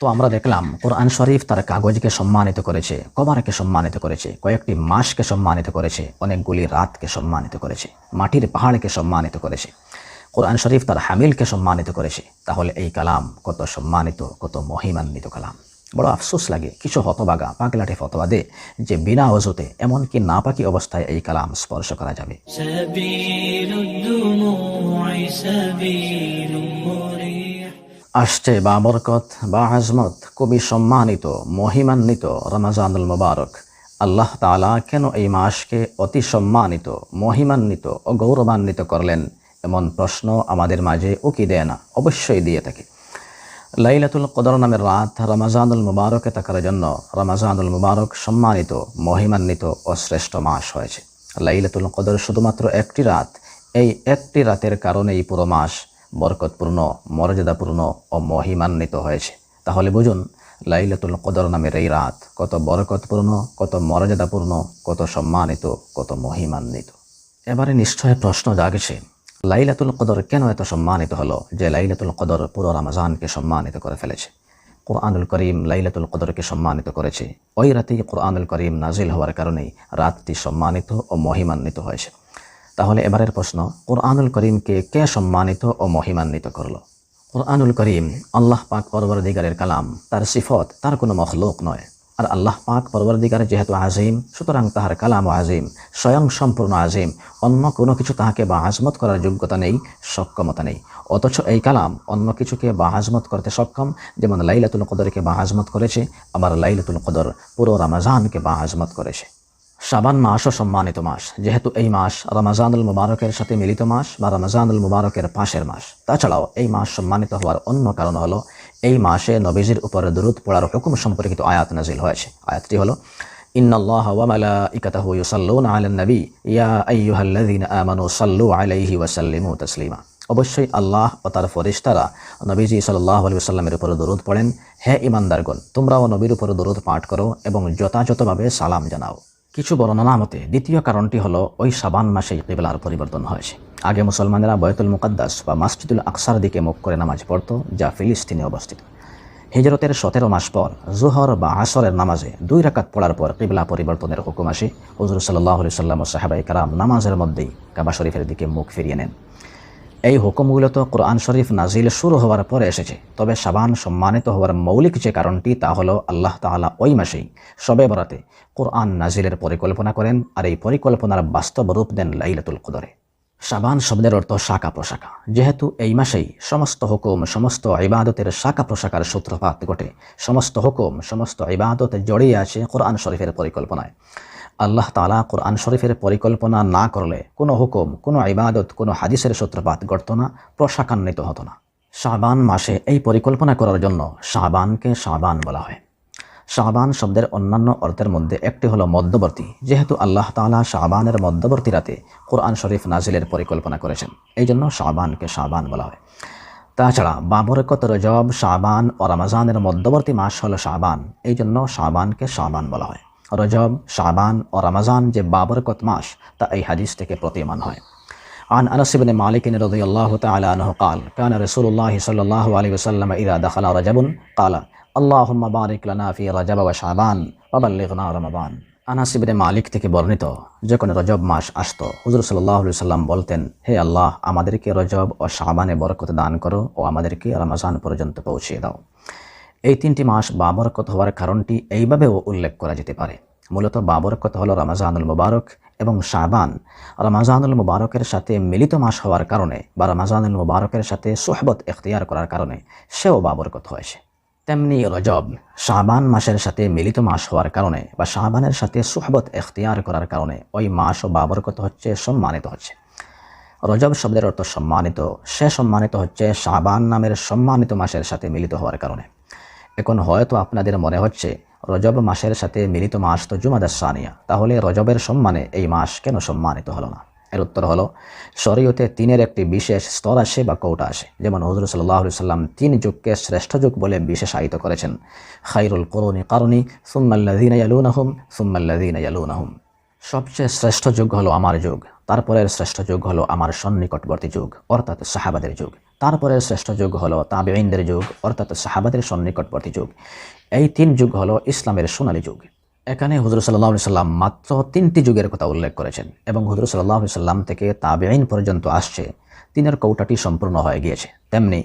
তো আমরা দেখলাম কোরআন শরীফ তার কাগজকে সম্মানিত করেছে কমারকে সম্মানিত করেছে, কয়েকটি মাসকে সম্মানিত করেছে, অনেকগুলি রাতকে সম্মানিত করেছে, মাটির পাহাড়কে সম্মানিত করেছে, কোরআন শরীফ তার হামিলকে সম্মানিত করেছে। তাহলে এই কালাম কত সম্মানিত, কত মহিমান্বিত কালাম। বড় আফসোস লাগে কিছু হতবাগা পাগলাটে ফতবা দে যে বিনা অজুতে এমনকি নাপাকি অবস্থায় এই কালাম স্পর্শ করা যাবে। আসছে বা বরকত বা আজমত কবি সম্মানিত, মহিমান্বিত রমাজানুল মুবারক। আল্লাহ তালা কেন এই মাসকে অতি সম্মানিত, মহিমান্বিত ও গৌরবান্বিত করলেন? এমন প্রশ্ন আমাদের মাঝে উকি দেয় না, অবশ্যই দিয়ে থাকে। লাইলাতুল কদর নামের রাত রমাজানুল মুবারকে থাকার জন্য রমাজানুল মুবারক সম্মানিত, মহিমান্বিত ও শ্রেষ্ঠ মাস হয়েছে। লাইলাতুল কদর শুধুমাত্র একটি রাত, এই একটি রাতের কারণেই পুরো মাস বরকতপূর্ণ, মর্যাদাপূর্ণ ও মহিমান্বিত হয়েছে। তাহলে বুঝুন, লাইলাতুল কদর নামের এই রাত কত বরকতপূর্ণ, কত মর্যাদাপূর্ণ, কত সম্মানিত, কত মহিমান্বিত। এবারে নিশ্চয় প্রশ্ন জাগেছে, লাইলাতুল কদর কেন এত সম্মানিত হলো যে লাইলাতুল কদর পুরো রমজানকে সম্মানিত করে ফেলেছে? কোরআনুল করিম লাইলাতুল কদরকে সম্মানিত করেছে। ওই রাতেই কোরআনুল করিম নাজিল হওয়ার কারণেই রাতটি সম্মানিত ও মহিমান্বিত হয়েছে। তাহলে এবারের প্রশ্ন, কোরআনুল করিমকে কে সম্মানিত ও মহিমান্বিত করল? কোরআনুল করিম, আল্লাহ পাক পরবর্দিগারের কালাম, তার সিফত, তার কোনো মখলুক নয়। আর আল্লাহ পাক পরবর্দিগার যেহেতু আজিম, সুতরাং তাহার কালাম আজিম, স্বয়ং সম্পূর্ণ আজিম, অন্য কোনো কিছু তাহাকে বা আজমত করার যোগ্যতা নেই, সক্ষমতা নেই। অথচ এই কালাম অন্য কিছুকে বা আজমত করতে সক্ষম, যেমন লাইলাতুল কদরকে বা আজমত করেছে, আবার লাইলাতুল কদর পুরো রামাজানকে বা আজমত করেছে। শাবান মাসও সম্মানিত মাস, যেহেতু এই মাস রমাজানুল মুবারকের সাথে মিলিত মাস বা রমাজানুল মুবারকের পাশের মাস। তাছাড়াও এই মাস সম্মানিত হওয়ার অন্য কারণ হলো, এই মাসে নবীজির উপরে দরুদ পড়ার হুকুম সম্পর্কিত আয়াত নাজিল হয়েছে। আয়াতটি হলো তাসলিমা। অবশ্যই আল্লাহ ও তার ফরিস্তারা নবীজি সাল্লাহ আলু সাল্লামের উপরে দরুদ পড়েন। হে ইমানদারগণ তোমরাও নবীর উপরে দরুদ পাঠ করো এবং যথাযথভাবে সালাম জানাও। কিছু বর্ণনা মতে, দ্বিতীয় কারণটি হলো ওই সাবান মাসেই কেবলার পরিবর্তন হয়েছে। আগে মুসলমানেরা বয়তুল মুকাদ্দাস বা মাসজিদুল আকসার দিকে মুখ করে নামাজ পড়ত, যা ফিলিস্তিনে অবস্থিত। হিজরতের সতেরো মাস পর জোহর বা আসরের নামাজে দুই রাকাত পড়ার পর কিবলা পরিবর্তনের হুকুম আসে। হজরত সাল্লাহ সাল্লাম সাহাবাই কারাম নামাজের মধ্যেই কাবা শরীফের দিকে মুখ ফিরিয়ে নেন। এই হুকুমগুলো তো কোরআন শরীফ নাজিল শুরু হওয়ার পরে এসেছে। তবে সাবান সম্মানিত হওয়ার মৌলিক যে কারণটি, তা হলো আল্লাহ তাআলা ওই মাসেই, সবে বরাতে কোরআন নাজিলের পরিকল্পনা করেন আর এই পরিকল্পনার বাস্তব রূপ দেন লাইলাতুল কদরে। সাবান শব্দের অর্থ শাখা প্রশাখা। যেহেতু এই মাসেই সমস্ত হুকুম, সমস্ত ইবাদতের শাখা প্রশাখার সূত্রপাত ঘটে। সমস্ত হুকুম, সমস্ত ইবাদত জড়িয়ে আছে কোরআন শরীফের পরিকল্পনায়। আল্লাহ তালা কোরআন শরীফের পরিকল্পনা না করলে কোনো হুকুম, কোনো ইবাদত, কোনো হাদিসের সূত্রপাত ঘটত না প্রশাখান্বিত হতো না। শাবান মাসে এই পরিকল্পনা করার জন্য শাবানকে শাবান বলা হয়। শাবান শব্দের অন্যান্য অর্থের মধ্যে একটি হলো মধ্যবর্তী, যেহেতু আল্লাহ তালা শাবানের মধ্যবর্তী রাতে কোরআন শরীফ নাজিলের পরিকল্পনা করেছেন এই জন্য শাবানকে শাবান বলা হয়। তাছাড়া বাবরকত রজব শাবান ও রমাজানের মধ্যবর্তী মাস হলো শাবান এই জন্য শাবানকে শাহবান বলা হয়। রজব শাবান ও রমাজান যে বাবরকত মাস তা এই হাদিস থেকে প্রতীয়মান হয় عن أنس بن مالك رضي الله تعالى عنه قال كان رسول الله صلى الله عليه وسلم إذا دخل رجب قال اللهم بارك لنا في رجب وشعبان وبلغنا رمضان আনাস ইবনে মালিক থেকে বর্ণিত যখন রজব মাস আসতো হুজুর সাল্লাহ সাল্লাম বলতেন হে আল্লাহ আমাদেরকে রজব ও শাবানে বরকত দান করো ও আমাদেরকে রমাজান পর্যন্ত পৌঁছিয়ে দাও এই তিনটি মাস বাবরকত হওয়ার কারণটি এইভাবেও উল্লেখ করা যেতে পারে। মূলত বাবরকত হলো রমাজানুল মুবারক এবং শাবান। রমাজানুল মুবারকের সাথে মিলিত মাস হওয়ার কারণে বা রমাজানুল মুবারকের সাথে সোহবত এখতিয়ার করার কারণে সেও বাবরকত হয়েছে তেমনি রজব, শাবান মাসের সাথে মিলিত মাস হওয়ার কারণে বা শাবানের সাথে সোহবত এখতিয়ার করার কারণে ওই মাস ও বাবরকত হচ্ছে, সম্মানিত হচ্ছে। রজব শব্দের অর্থ সম্মানিত, সে সম্মানিত হচ্ছে শাবান নামের সম্মানিত মাসের সাথে মিলিত হওয়ার কারণে। এখন হয়তো আপনাদের মনে হচ্ছে, রজব মাসের সাথে মিলিত মাস তো জুমাদাস সানিয়া তাহলে রজবের সম্মানে এই মাস কেন সম্মানিত হলো না? এর উত্তর হলো, শরীয়তে তিনের একটি বিশেষ স্তর আসে বা কৌটা আসে। যেমন হজর সাল্লাহ সাল্লাম তিন যুগকে শ্রেষ্ঠ যুগ বলে বিশেষায়িত করেছেন। খাইরুল করুনি কারণী সুম্মাল্লাদিন ইয়ালুন আহম সুম্মাল্লাদিন ইয়ালুন আহম সবচেয়ে শ্রেষ্ঠ যুগ হলো আমার যুগ, তারপরের শ্রেষ্ঠ যুগ হলো আমার সন্নিকটবর্তী যুগ, অর্থাৎ সাহাবাদের যুগ। তারপরে শ্রেষ্ঠ যুগ হলো তাবেইনদের যুগ, অর্থাৎ সাহাবাদের সন্নিকটবর্তী যুগ। এই তিন যুগ হলো ইসলামের সোনালী যুগ। এখানে হুজুর সাল্লাহ সাল্লাম মাত্র তিনটি যুগের কথা উল্লেখ করেছেন এবং হুজুর সাল্লাহ সাল্লাম থেকে তাবেইন পর্যন্ত আসছে, তিনের কৌটাটি সম্পূর্ণ হয়ে গিয়েছে। তেমনি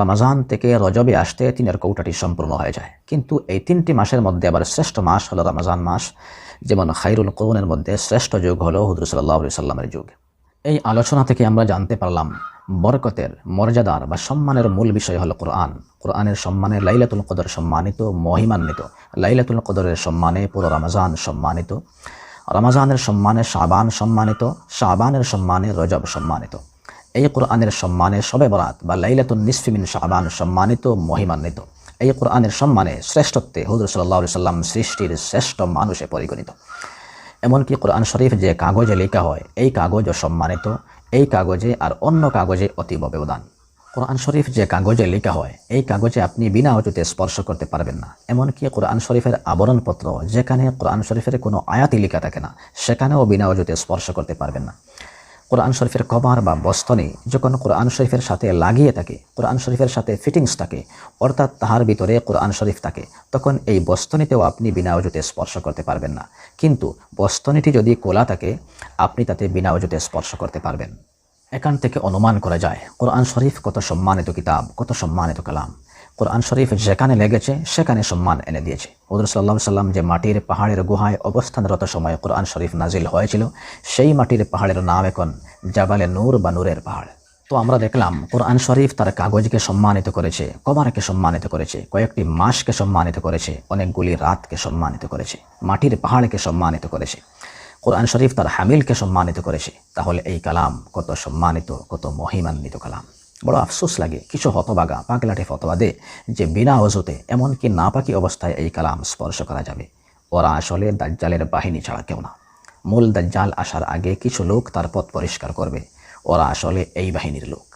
রমাজান থেকে রজবে আসতে তিনের কৌটাটি সম্পূর্ণ হয়ে যায়। কিন্তু এই তিনটি মাসের মধ্যে আবার শ্রেষ্ঠ মাস হলো রমাজান মাস, যেমন খাইরুল করুনের মধ্যে শ্রেষ্ঠ যুগ হলো হুজুর সাল্লাহ সাল্লামের যুগ। এই আলোচনা থেকে আমরা জানতে পারলাম বরকতের মর্যাদার বা সম্মানের মূল বিষয় হলো কোরআন। কোরআনের সম্মানে লাইলাতুল কদর সম্মানিত, মহিমান্বিত। লাইলাতুল কদরের সম্মানে পুরো রমজান সম্মানিত। রমজানের সম্মানে শাবান সম্মানিত, শাবানের সম্মানে রজব সম্মানিত। এই কোরআনের সম্মানে সবে বরাত বা লাইলাতুল নিসফিমিন শাবান সম্মানিত, মহিমান্বিত। এই কোরআনের সম্মানে শ্রেষ্ঠত্বে হুজুর সাল্লাহ সাল্লাম সৃষ্টির শ্রেষ্ঠ মানুষে পরিগণিত। এমনকি কোরআন শরীফ যে কাগজে লেখা হয়, এই কাগজও সম্মানিত। এই কাগজে আর অন্য কাগজে অতীব ব্যবধান। কোরআন শরীফ যে কাগজে লেখা হয়, এই কাগজে আপনি বিনা অজুতে স্পর্শ করতে পারবেন না। এমনকি কোরআন শরীফের আবরণপত্র, যেখানে কোরআন শরীফের কোনো আয়াতি লেখা থাকে না, সেখানেও বিনা অজুতে স্পর্শ করতে পারবেন না। কোরআন শরীফের কভার বা বস্তনি যখন কোরআন শরীফের সাথে লাগিয়ে থাকে, কোরআন শরীফের সাথে ফিটিংস থাকে, অর্থাৎ তাহার ভিতরে কোরআন শরীফ থাকে, তখন এই বস্তনিতেও আপনি বিনা অজুতে স্পর্শ করতে পারবেন না। কিন্তু বস্তনিটি যদি কোলা থাকে, আপনি তাতে বিনা অজুতে স্পর্শ করতে পারবেন। এখান থেকে অনুমান করা যায়, কোরআন শরীফ কত সম্মানিত কিতাব, কত সম্মানিত কালাম। কোরআন শরীফ যেখানে লেগেছে, সেখানে সম্মান এনে দিয়েছে। হজর সাল্লাম যে মাটির পাহাড়ের গুহায় অবস্থানরত সময়ে কোরআন শরীফ নাজিল হয়েছিল, সেই মাটির পাহাড়ের নাম এখন জাবালে নূর বা নূরের পাহাড়। তো আমরা দেখলাম, কোরআন শরীফ তার কাগজকে সম্মানিত করেছে, কমারকে সম্মানিত করেছে, কয়েকটি মাসকে সম্মানিত করেছে, অনেকগুলি রাতকে সম্মানিত করেছে, মাটির পাহাড়কে সম্মানিত করেছে। কোরআন শরীফ তার হামিলকে সম্মানিত করেছে। তাহলে এই কালাম কত সম্মানিত, কত মহিমান্বিত কালাম। বড় আফসোস লাগে, কিছু হতবাগা পাগলাটে ফতোয়া দে যে বিনা অজুতে এমনকি না পাকি অবস্থায় এই কালাম স্পর্শ করা যাবে। ওরা আসলে দাজ্জালের বাহিনী ছাড়া কেউ না। মূল দাজ্জাল আসার আগে কিছু লোক তার পথ পরিষ্কার করবে। ওরা আসলে এই বাহিনীর লোক।